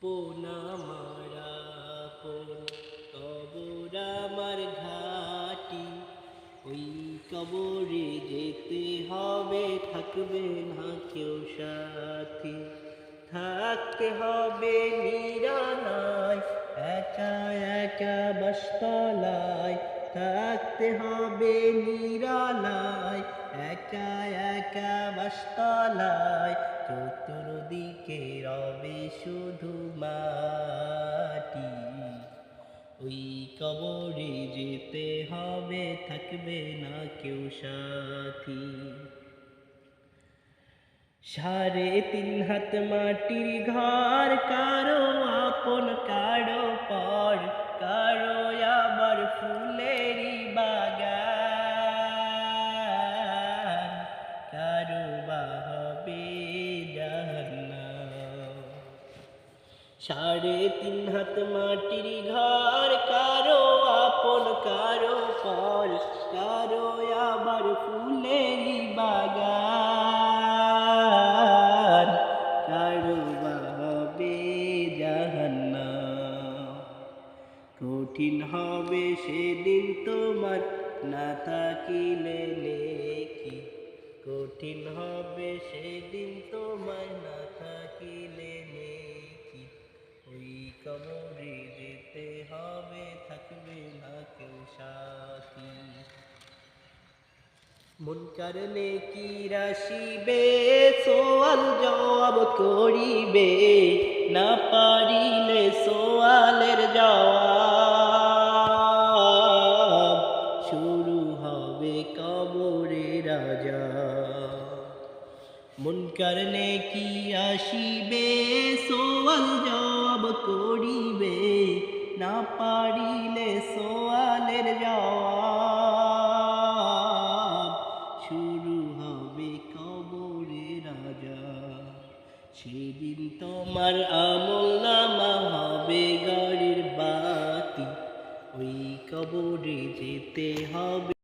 পোনা মারা পোন কবর আমার ঘাটি ওই কবরে যেতে হবে, থাকবে না কেউ সাথী। থাকতে হবে নিরালায়, একা একা বাসতলায়। থাকতে হবে নিরালায়, একা একা বাসতলায়। চতুর্দিকে রবে শুধু মাটি। ওই কবরে যেতে হবে, থাকবে না কেউ সাথী। সাড়ে তিন হাত মাটির ঘর, কারও আপন কারও সাড়ে তিন হাত মাটির ঘর, কারও আপন, কারও পর কারও আবার ফুলেরই বাগান, কারও হবে জাহান্নাম। কঠিন হবে সেদিন তোমার, না থাকিলে লেখি কঠিন হবে সেদিন তোমার, না থাকিলে ওই কবরে যেতে হবে, থাকবে না কেউ সাথী। মন কারণে কি রাশিবে? সোয়াল জবাব করিবে। না পারিলে সোয়ালের জবাব শুরু হবে কবরে রাজা। মন কারণে কি আসিবে? সোয়াল জবাব করিবে। না পারিলে সোয়ালের জবাব শুরু হবে কবরে রাজা। সেদিন তোমার আমল নামা হবে গাড়ির বাতি। ওই কবরে যেতে হবে।